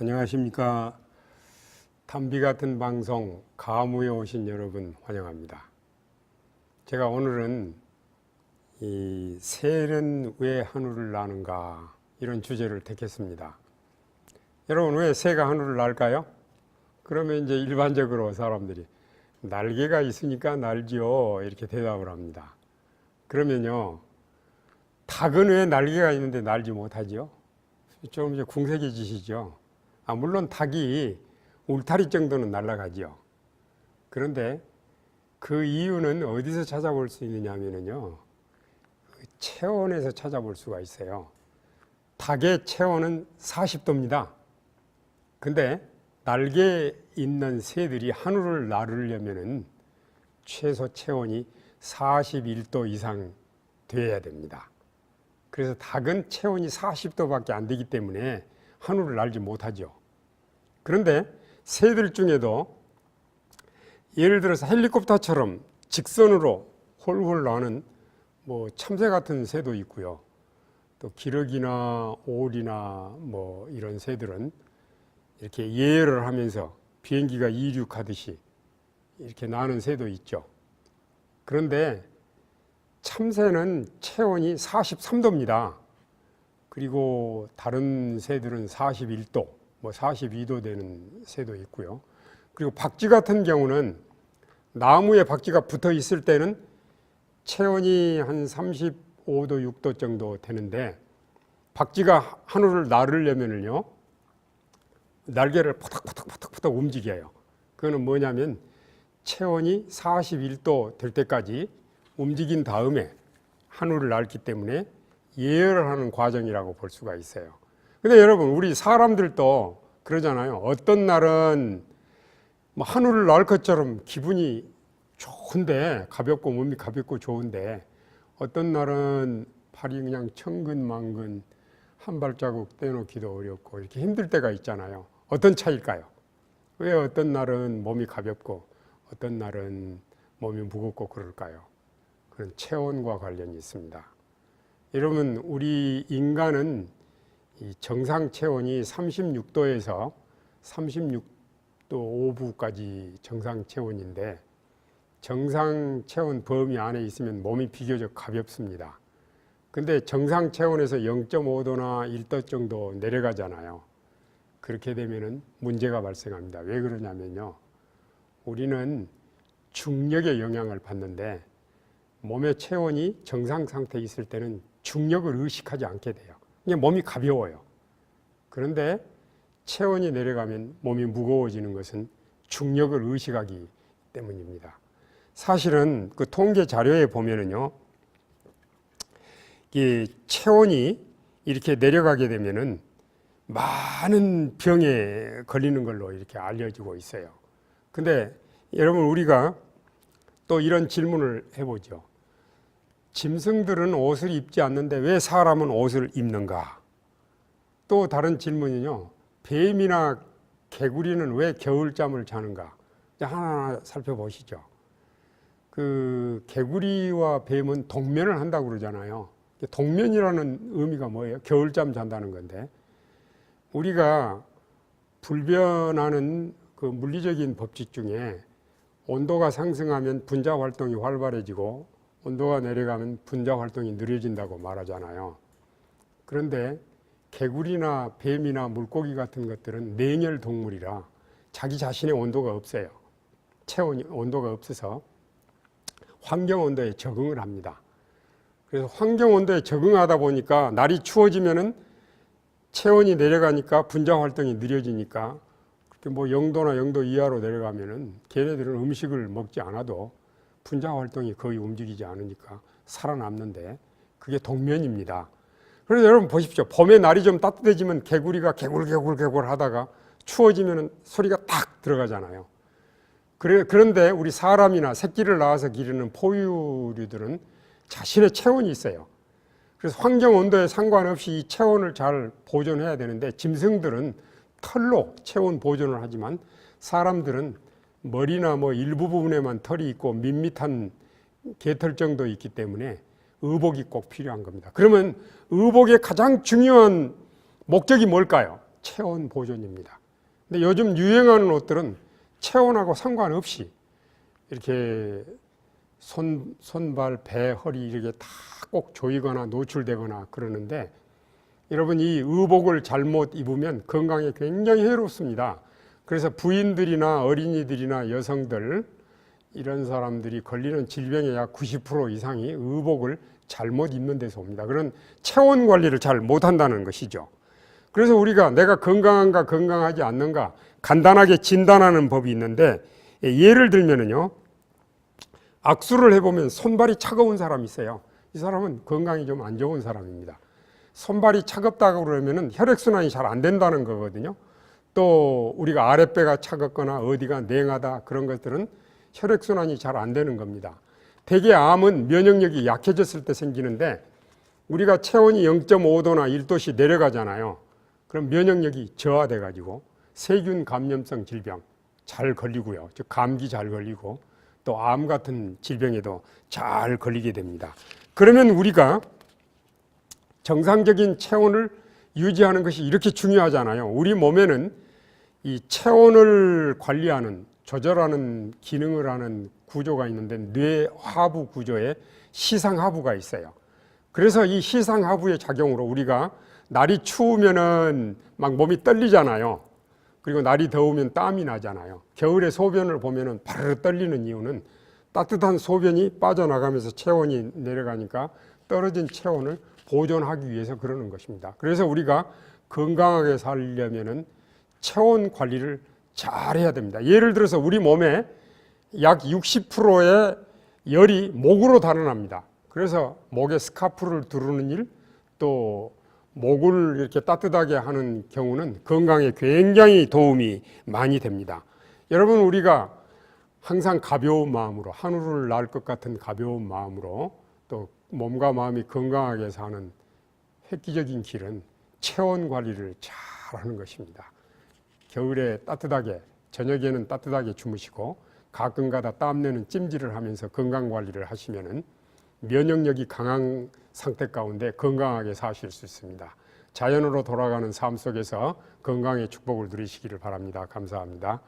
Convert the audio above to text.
안녕하십니까. 담비 같은 방송 가무에 오신 여러분 환영합니다. 제가 오늘은 이 새는 왜 하늘을 나는가 이런 주제를 택했습니다. 여러분 왜 새가 하늘을 날까요? 그러면 이제 일반적으로 사람들이 날개가 있으니까 날지요 이렇게 대답을 합니다. 그러면요 닭은 왜 날개가 있는데 날지 못하지요? 좀 이제 궁색해지시죠. 아, 물론 닭이 울타리 정도는 날아가지요. 그런데 그 이유는 어디서 찾아볼 수 있느냐면요. 그 체온에서 찾아볼 수가 있어요. 닭의 체온은 40도입니다. 근데 날개 있는 새들이 하늘을 나르려면은 최소 체온이 41도 이상 돼야 됩니다. 그래서 닭은 체온이 40도밖에 안 되기 때문에 하늘을 날지 못하죠. 그런데 새들 중에도 예를 들어서 헬리콥터처럼 직선으로 홀홀 나는 뭐 참새 같은 새도 있고요. 또 기러기나 오리나 뭐 이런 새들은 이렇게 예열을 하면서 비행기가 이륙하듯이 이렇게 나는 새도 있죠. 그런데 참새는 체온이 43도입니다. 그리고 다른 새들은 41도, 뭐 42도 되는 새도 있고요. 그리고 박쥐 같은 경우는 나무에 박쥐가 붙어 있을 때는 체온이 한 35도, 6도 정도 되는데 박쥐가 하늘을 나르려면은요 날개를 포닥포닥포닥포닥 움직여요. 그거는 뭐냐면 체온이 41도 될 때까지 움직인 다음에 하늘을 날기 때문에 예열을 하는 과정이라고 볼 수가 있어요. 근데 여러분, 우리 사람들도 그러잖아요. 어떤 날은 뭐 하늘을 날 것처럼 기분이 좋은데, 가볍고 몸이 가볍고 좋은데, 어떤 날은 팔이 그냥 천근만근 한 발자국 떼놓기도 어렵고 이렇게 힘들 때가 있잖아요. 어떤 차일까요? 왜 어떤 날은 몸이 가볍고 어떤 날은 몸이 무겁고 그럴까요? 그런 체온과 관련이 있습니다. 여러분, 우리 인간은 이 정상 체온이 36도에서 36도 5부까지 정상 체온인데 정상 체온 범위 안에 있으면 몸이 비교적 가볍습니다. 근데 정상 체온에서 0.5도나 1도 정도 내려가잖아요. 그렇게 되면은 문제가 발생합니다. 왜 그러냐면요. 우리는 중력의 영향을 받는데 몸의 체온이 정상 상태에 있을 때는 중력을 의식하지 않게 돼요. 그냥 몸이 가벼워요. 그런데 체온이 내려가면 몸이 무거워지는 것은 중력을 의식하기 때문입니다. 사실은 그 통계 자료에 보면은요, 이 체온이 이렇게 내려가게 되면은 많은 병에 걸리는 걸로 이렇게 알려지고 있어요. 근데 여러분 우리가 또 이런 질문을 해보죠. 짐승들은 옷을 입지 않는데 왜 사람은 옷을 입는가? 또 다른 질문은요. 뱀이나 개구리는 왜 겨울잠을 자는가? 하나하나 살펴보시죠. 그 개구리와 뱀은 동면을 한다고 그러잖아요. 동면이라는 의미가 뭐예요? 겨울잠 잔다는 건데 우리가 불변하는 그 물리적인 법칙 중에 온도가 상승하면 분자 활동이 활발해지고 온도가 내려가면 분자 활동이 느려진다고 말하잖아요. 그런데 개구리나 뱀이나 물고기 같은 것들은 냉열 동물이라 자기 자신의 온도가 없어요. 체온 온도가 없어서 환경 온도에 적응을 합니다. 그래서 환경 온도에 적응하다 보니까 날이 추워지면은 체온이 내려가니까 분자 활동이 느려지니까 그렇게 뭐 0도나 0도 이하로 내려가면은 걔네들은 음식을 먹지 않아도 분자 활동이 거의 움직이지 않으니까 살아남는데 그게 동면입니다. 그래서 여러분 보십시오. 봄에 날이 좀 따뜻해지면 개구리가 개굴개굴 개굴 하다가 추워지면 소리가 딱 들어가잖아요. 그래, 그런데 우리 사람이나 새끼를 낳아서 기르는 포유류들은 자신의 체온이 있어요. 그래서 환경 온도에 상관없이 이 체온을 잘 보존해야 되는데 짐승들은 털로 체온 보존을 하지만 사람들은 머리나 뭐 일부 부분에만 털이 있고 밋밋한 개털 정도 있기 때문에 의복이 꼭 필요한 겁니다. 그러면 의복의 가장 중요한 목적이 뭘까요? 체온 보존입니다. 근데 요즘 유행하는 옷들은 체온하고 상관없이 이렇게 손, 손발, 배, 허리 이렇게 다 꼭 조이거나 노출되거나 그러는데 여러분 이 의복을 잘못 입으면 건강에 굉장히 해롭습니다. 그래서 부인들이나 어린이들이나 여성들 이런 사람들이 걸리는 질병의 약 90% 이상이 의복을 잘못 입는 데서 옵니다. 그런 체온 관리를 잘 못한다는 것이죠. 그래서 우리가 내가 건강한가 건강하지 않는가 간단하게 진단하는 법이 있는데 예, 예를 들면은요 악수를 해보면 손발이 차가운 사람이 있어요. 이 사람은 건강이 좀 안 좋은 사람입니다. 손발이 차갑다고 그러면은 혈액순환이 잘 안 된다는 거거든요. 또 우리가 아랫배가 차갑거나 어디가 냉하다 그런 것들은 혈액순환이 잘 안 되는 겁니다. 대개 암은 면역력이 약해졌을 때 생기는데 우리가 체온이 0.5도나 1도씩 내려가잖아요. 그럼 면역력이 저하돼 가지고 세균 감염성 질병 잘 걸리고요. 즉 감기 잘 걸리고 또 암 같은 질병에도 잘 걸리게 됩니다. 그러면 우리가 정상적인 체온을 유지하는 것이 이렇게 중요하잖아요. 우리 몸에는 이 체온을 관리하는 조절하는 기능을 하는 구조가 있는데 뇌 하부 구조에 시상하부가 있어요. 그래서 이 시상하부의 작용으로 우리가 날이 추우면은 막 몸이 떨리잖아요. 그리고 날이 더우면 땀이 나잖아요. 겨울에 소변을 보면은 바르르 떨리는 이유는 따뜻한 소변이 빠져나가면서 체온이 내려가니까 떨어진 체온을 보존하기 위해서 그러는 것입니다. 그래서 우리가 건강하게 살려면은 체온 관리를 잘 해야 됩니다. 예를 들어서 우리 몸에 약 60%의 열이 목으로 달아납니다. 그래서 목에 스카프를 두르는 일, 또 목을 이렇게 따뜻하게 하는 경우는 건강에 굉장히 도움이 많이 됩니다. 여러분 우리가 항상 가벼운 마음으로 하늘을 날 것 같은 가벼운 마음으로 또 몸과 마음이 건강하게 사는 획기적인 길은 체온 관리를 잘 하는 것입니다. 겨울에 따뜻하게 저녁에는 따뜻하게 주무시고 가끔가다 땀내는 찜질을 하면서 건강 관리를 하시면은 면역력이 강한 상태 가운데 건강하게 사실 수 있습니다. 자연으로 돌아가는 삶 속에서 건강의 축복을 누리시기를 바랍니다. 감사합니다.